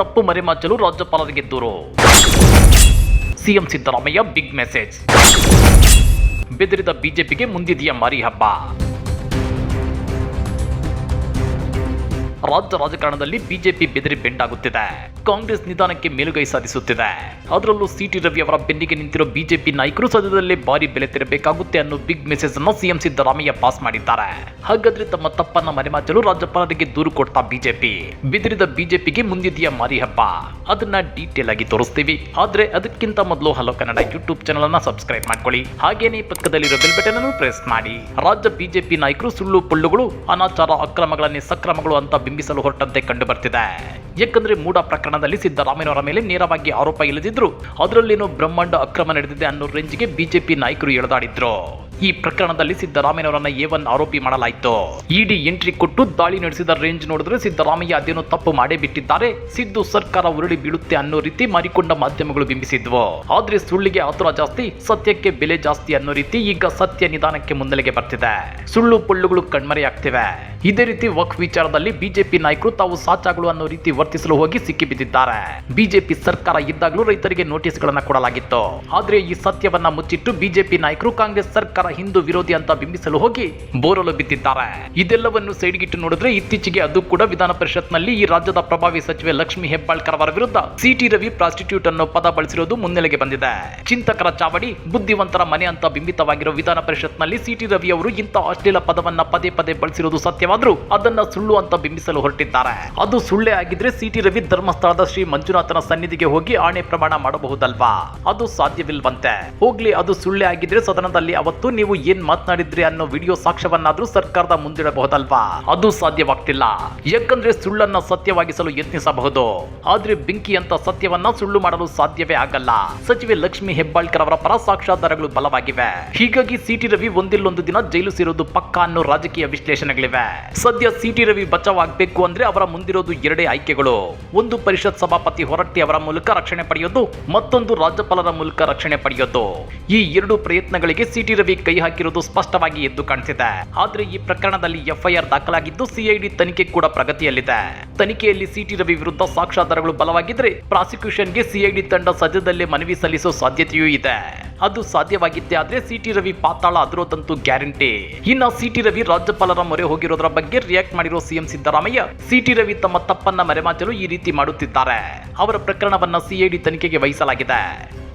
ತಪ್ಪು ಮರೆಮಾಚಲು ರಾಜ್ಯಪಾಲರಿಗೆ ದೂರು ಸಿಎಂ ಸಿದ್ದರಾಮಯ್ಯ ಬಿಗ್ ಮೆಸೇಜ್ ಬೆದರಿದ ಬಿಜೆಪಿಗೆ ಮುಂದಿದೆಯ ಮಾರಿ ಹಬ್ಬ. ರಾಜ್ಯ ರಾಜಕಾರಣದಲ್ಲಿ ಬಿಜೆಪಿ ಬೆದರಿ ಬೆಂಡಾಗುತ್ತಿದೆ. ಕಾಂಗ್ರೆಸ್ ನಿಧಾನಕ್ಕೆ ಮೇಲುಗೈ ಸಾಧಿಸುತ್ತಿದೆ. ಅದರಲ್ಲೂ ಸಿಟಿ ರವಿ ಅವರ ಬೆನ್ನಿಗೆ ನಿಂತಿರೋ ಬಿಜೆಪಿ ನಾಯಕರು ಸದ್ಯದಲ್ಲೇ ಭಾರಿ ಬೆಲೆ ತೆರಬೇಕಾಗುತ್ತೆ ಅನ್ನೋ ಬಿಗ್ ಮೆಸೇಜ್ ಅನ್ನು ಸಿಎಂ ಸಿದ್ದರಾಮಯ್ಯ ಪಾಸ್ ಮಾಡಿದ್ದಾರೆ. ಹಾಗಾದ್ರೆ ತಮ್ಮ ತಪ್ಪನ್ನ ಮರೆಮಾಚಲು ರಾಜ್ಯಪಾಲರಿಗೆ ದೂರು ಕೊಡ್ತಾ ಬಿಜೆಪಿ. ಬಿದಿರಿದ ಬಿಜೆಪಿಗೆ ಮುಂದಿದೆಯ ಮಾರಿ ಹಬ್ಬ? ಅದನ್ನ ಡೀಟೇಲ್ ಆಗಿ ತೋರಿಸ್ತೀವಿ. ಆದ್ರೆ ಅದಕ್ಕಿಂತ ಮೊದಲು ಹಲೋ ಕನ್ನಡ ಯೂಟ್ಯೂಬ್ ಚಾನಲ್ ಅನ್ನ ಸಬ್ಸ್ಕ್ರೈಬ್ ಮಾಡ್ಕೊಳ್ಳಿ. ಹಾಗೇನೇ ಪಕ್ಕದಲ್ಲಿರೋ ಬೆಲ್ ಬಟನ್ ಅನ್ನು ಪ್ರೆಸ್ ಮಾಡಿ. ರಾಜ್ಯ ಬಿಜೆಪಿ ನಾಯಕರು ಸುಳ್ಳು ಪುಳ್ಳುಗಳು, ಅನಾಚಾರ, ಅಕ್ರಮಗಳನ್ನೇ ಸಕ್ರಮಗಳು ಅಂತ ಬಿಂಬಿಸಲು ಹೊರಟಂತೆ ಕಂಡು ಬರ್ತಿದೆ ಯಾಕಂದ್ರೆ ಮೂಡ ಪ್ರಕರಣದಲ್ಲಿ ಸಿದ್ದರಾಮಯ್ಯನವರ ಮೇಲೆ ನೇರವಾಗಿ ಆರೋಪ ಇಲ್ಲದಿದ್ರು, ಅದರಲ್ಲೇನೋ ಬ್ರಹ್ಮಾಂಡ ಅಕ್ರಮ ನಡೆದಿದೆ ಅನ್ನೋ ರೇಂಜ್ಗೆ ಬಿಜೆಪಿ ನಾಯಕರು ಎಳೆದಾಡಿದ್ರು. ಈ ಪ್ರಕರಣದಲ್ಲಿ ಸಿದ್ದರಾಮಯ್ಯನವರನ್ನ ಒನ್ ಆರೋಪಿ ಮಾಡಲಾಯಿತು. ಇಡಿ ಎಂಟ್ರಿ ಕೊಟ್ಟು ದಾಳಿ ನಡೆಸಿದ ರೇಂಜ್ ನೋಡಿದ್ರೆ ಸಿದ್ದರಾಮಯ್ಯ ಅದೇನೋ ತಪ್ಪು ಮಾಡೇ ಬಿಟ್ಟಿದ್ದಾರೆ. ಸಿದ್ದು ಸರ್ಕಾರ ಉರುಳಿ ಬೀಳುತ್ತೆ ಅನ್ನೋ ರೀತಿ ಮಾರಿಕೊಂಡ ಮಾಧ್ಯಮಗಳು ಬಿಂಬಿಸಿದ್ವು. ಆದ್ರೆ ಸುಳ್ಳಿಗೆ ಆತುರ ಜಾಸ್ತಿ, ಸತ್ಯಕ್ಕೆ ಬೆಲೆ ಜಾಸ್ತಿ ಅನ್ನೋ ರೀತಿ ಈಗ ಸತ್ಯ ನಿಧಾನಕ್ಕೆ ಮುನ್ನೆಲೆಗೆ ಬರ್ತಿದೆ. ಸುಳ್ಳು ಪೊಳ್ಳುಗಳು ಕಣ್ಮರೆಯಾಗ್ತಿವೆ ಇದೇ ರೀತಿ ವಕ್ ವಿಚಾರದಲ್ಲಿ ಬಿಜೆಪಿ ನಾಯಕರು ತಾವು ಸಾಚಾಗಳು ಅನ್ನೋ ರೀತಿ ವರ್ತಿಸಲು ಹೋಗಿ ಸಿಕ್ಕಿಬಿದ್ದಿದ್ದಾರೆ ಬಿಜೆಪಿ ಸರ್ಕಾರ ಇದ್ದಾಗಲೂ ರೈತರಿಗೆ ನೋಟಿಸ್ಗಳನ್ನು ಕೊಡಲಾಗಿತ್ತು. ಆದ್ರೆ ಈ ಸತ್ಯವನ್ನ ಮುಚ್ಚಿಟ್ಟು ಬಿಜೆಪಿ ನಾಯಕರು ಕಾಂಗ್ರೆಸ್ ಸರ್ಕಾರ ಹಿಂದೂ ವಿರೋಧಿ ಅಂತ ಬಿಂಬಿಸಲು ಹೋಗಿ ಬೋರಲು ಬಿದ್ದಿದ್ದಾರೆ. ಇದೆಲ್ಲವನ್ನು ಸೈಡ್ಗಿಟ್ಟು ನೋಡಿದ್ರೆ ಇತ್ತೀಚೆಗೆ ಅದು ಕೂಡ ವಿಧಾನ ಪರಿಷತ್ನಲ್ಲಿ ಈ ರಾಜ್ಯದ ಪ್ರಭಾವಿ ಸಚಿವೆ ಲಕ್ಷ್ಮಿ ಹೆಬ್ಬಾಳ್ಕರ್ ಅವರ ವಿರುದ್ಧ ಸಿಟಿ ರವಿ ಪ್ರಾಸ್ಟಿಟ್ಯೂಟ್ ಅನ್ನೋ ಪದ ಬಳಸಿರೋದು ಮುನ್ನೆಲೆಗೆ ಬಂದಿದೆ. ಚಿಂತಕರ ಚಾವಡಿ ಬುದ್ಧಿವಂತರ ಮನೆ ಅಂತ ಬಿಂಬಿತವಾಗಿರೋ ವಿಧಾನ ಪರಿಷತ್ನಲ್ಲಿ ಸಿಟಿ ರವಿ ಅವರು ಇಂಥ ಅಶ್ಲೀಲ ಪದವನ್ನ ಪದೇ ಪದೇ ಬಳಸಿರೋದು ಸತ್ಯವಾದ್ರೂ ಅದನ್ನ ಸುಳ್ಳು ಅಂತ ಬಿಂಬಿಸಲು ಹೊರಟಿದ್ದಾರೆ. ಅದು ಸುಳ್ಳೆ ಆಗಿದ್ರೆ ಸಿಟಿ ರವಿ ಧರ್ಮಸ್ಥಳದ ಶ್ರೀ ಮಂಜುನಾಥನ ಸನ್ನಿಧಿಗೆ ಹೋಗಿ ಆಣೆ ಪ್ರಮಾಣ ಮಾಡಬಹುದಲ್ವಾ? ಅದು ಸಾಧ್ಯವಿಲ್ವಂತೆ. ಹೋಗ್ಲಿ, ಅದು ಸುಳ್ಳೆ ಆಗಿದ್ರೆ ಸದನದಲ್ಲಿ ಅವತ್ತು ನೀವು ಏನ್ ಮಾತನಾಡಿದ್ರಿ ಅನ್ನೋ ವಿಡಿಯೋ ಸಾಕ್ಷ್ಯವನ್ನಾದ್ರೂ ಸರ್ಕಾರದ ಮುಂದಿಡಬಹುದಲ್ವಾ? ಅದು ಸಾಧ್ಯವಾಗ್ತಿಲ್ಲ. ಯಾಕಂದ್ರೆ ಸುಳ್ಳನ್ನ ಸತ್ಯವಾಗಿಸಲು ಯತ್ನಿಸಬಹುದು. ಆದ್ರೆ ಬೆಂಕಿ ಅಂತ ಸತ್ಯವನ್ನ ಸುಳ್ಳು ಮಾಡಲು ಸಾಧ್ಯವೇ ಆಗಲ್ಲ. ಸಚಿವೆ ಲಕ್ಷ್ಮಿ ಹೆಬ್ಬಾಳ್ಕರ್ ಅವರ ಪರ ಸಾಕ್ಷ್ಯಾಧಾರಗಳು ಬಲವಾಗಿವೆ. ಹೀಗಾಗಿ ಸಿಟಿ ರವಿ ಒಂದಿಲ್ಲೊಂದು ದಿನ ಜೈಲು ಸೇರೋದು ಪಕ್ಕ ಅನ್ನೋ ರಾಜಕೀಯ ವಿಶ್ಲೇಷಣೆಗಳಿವೆ. ಸದ್ಯ ಸಿಟಿ ರವಿ ಬಚಾವಾಗಬೇಕು ಅಂದ್ರೆ ಅವರ ಮುಂದಿರೋದು ಎರಡೇ ಆಯ್ಕೆಗಳು. ಒಂದು ಪರಿಷತ್ ಸಭಾಪತಿ ಹೊರಟ್ಟಿ ಅವರ ಮೂಲಕ ರಕ್ಷಣೆ ಪಡೆಯೋದು, ಮತ್ತೊಂದು ರಾಜ್ಯಪಾಲರ ಮೂಲಕ ರಕ್ಷಣೆ ಪಡೆಯೋದು. ಈ ಎರಡು ಪ್ರಯತ್ನಗಳಿಗೆ ಸಿಟಿ ರವಿ ಕೈ ಹಾಕಿರೋದು ಸ್ಪಷ್ಟವಾಗಿ ಎದ್ದು ಕಾಣಿಸಿದೆ ಆದ್ರೆ ಈ ಪ್ರಕರಣದಲ್ಲಿ ಎಫ್ಐಆರ್ ದಾಖಲಾಗಿದ್ದು ಸಿಐಡಿ ತನಿಖೆ ಕೂಡ ಪ್ರಗತಿಯಲ್ಲಿದೆ. ತನಿಖೆಯಲ್ಲಿ ಸಿಟಿ ರವಿ ವಿರುದ್ಧ ಸಾಕ್ಷ್ಯಾಧಾರಗಳು ಬಲವಾಗಿದ್ರೆ ಪ್ರಾಸಿಕ್ಯೂಷನ್ಗೆ ಸಿಐಡಿ ತಂಡ ಸದ್ಯದಲ್ಲೇ ಮನವಿ ಸಲ್ಲಿಸೋ ಸಾಧ್ಯತೆಯೂ ಇದೆ. ಅದು ಸಾಧ್ಯವಾಗಿದ್ದೆ ಆದ್ರೆ ಸಿಟಿ ರವಿ ಪಾತಾಳ ಅದರೋದಂತೂ ಗ್ಯಾರಂಟಿ. ಇನ್ನ ಸಿಟಿ ರವಿ ರಾಜ್ಯಪಾಲರ ಮೊರೆ ಹೋಗಿರೋದ್ರ ಬಗ್ಗೆ ರಿಯಾಕ್ಟ್ ಮಾಡಿರೋ ಸಿಎಂ ಸಿದ್ದರಾಮಯ್ಯ ಸಿಟಿ ರವಿ ತಮ್ಮ ತಪ್ಪನ್ನ ಮರೆಮಾಚಲು ಈ ರೀತಿ ಮಾಡುತ್ತಿದ್ದಾರೆ. ಅವರ ಪ್ರಕರಣವನ್ನ ಸಿಐಡಿ ತನಿಖೆಗೆ ವಹಿಸಲಾಗಿದೆ.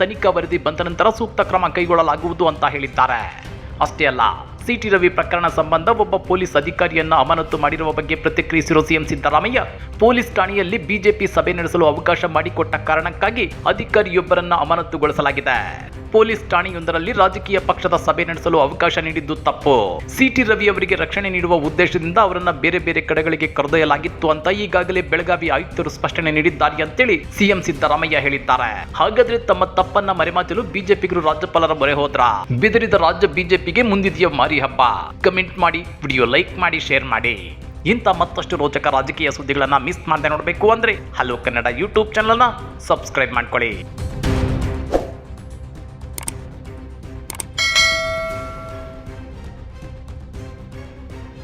ತನಿಖಾ ವರದಿ ಬಂದ ನಂತರ ಸೂಕ್ತ ಕ್ರಮ ಕೈಗೊಳ್ಳಲಾಗುವುದು ಅಂತ ಹೇಳಿದ್ದಾರೆ. ಅಷ್ಟೇ ಅಲ್ಲ ಸಿಟಿ ರವಿ ಪ್ರಕರಣ ಸಂಬಂಧ ಒಬ್ಬ ಪೊಲೀಸ್ ಅಧಿಕಾರಿಯನ್ನ ಅಮಾನತು ಮಾಡಿರುವ ಬಗ್ಗೆ ಪ್ರತಿಕ್ರಿಯಿಸಿರುವ ಸಿಎಂ ಸಿದ್ದರಾಮಯ್ಯ, ಪೊಲೀಸ್ ಠಾಣೆಯಲ್ಲಿ ಬಿಜೆಪಿ ಸಭೆ ನಡೆಸಲು ಅವಕಾಶ ಮಾಡಿಕೊಟ್ಟ ಕಾರಣಕ್ಕಾಗಿ ಅಧಿಕಾರಿಯೊಬ್ಬರನ್ನ ಅಮಾನತುಗೊಳಿಸಲಾಗಿದೆ. ಪೊಲೀಸ್ ಠಾಣೆಯೊಂದರಲ್ಲಿ ರಾಜಕೀಯ ಪಕ್ಷದ ಸಭೆ ನಡೆಸಲು ಅವಕಾಶ ನೀಡಿದ್ದು ತಪ್ಪು. ಸಿಟಿ ರವಿ ಅವರಿಗೆ ರಕ್ಷಣೆ ನೀಡುವ ಉದ್ದೇಶದಿಂದ ಅವರನ್ನ ಬೇರೆ ಬೇರೆ ಕಡೆಗಳಿಗೆ ಕರೆದೊಯ್ಯಲಾಗಿತ್ತು ಅಂತ ಈಗಾಗಲೇ ಬೆಳಗಾವಿ ಆಯುಕ್ತರು ಸ್ಪಷ್ಟನೆ ನೀಡಿದ್ದಾರೆ ಅಂತೇಳಿ ಸಿಎಂ ಸಿದ್ದರಾಮಯ್ಯ ಹೇಳಿದ್ದಾರೆ. ಹಾಗಾದ್ರೆ ತಮ್ಮ ತಪ್ಪನ್ನ ಮರೆಮಾಚಲು ಬಿಜೆಪಿಗರು ರಾಜ್ಯಪಾಲರ ಮೊರೆ ಹೋದ್ರ? ಬೆದರಿದ ರಾಜ್ಯ ಬಿಜೆಪಿಗೆ ಮುಂದಿದೆಯ ಮಾರಿ ಹಬ್ಬ. ಕಮೆಂಟ್ ಮಾಡಿ ವಿಡಿಯೋ ಲೈಕ್ ಮಾಡಿ ಶೇರ್ ಮಾಡಿ. ಇಂಥ ಮತ್ತಷ್ಟು ರೋಚಕ ರಾಜಕೀಯ ಸುದ್ದಿಗಳನ್ನು ಮಿಸ್ ಮಾಡದೆ ನೋಡಬೇಕು ಅಂದ್ರೆ ಹಲೋ ಕನ್ನಡ ಯೂಟ್ಯೂಬ್ ಚಾನಲ್ನ ಸಬ್ಸ್ಕ್ರೈಬ್ ಮಾಡ್ಕೊಳ್ಳಿ.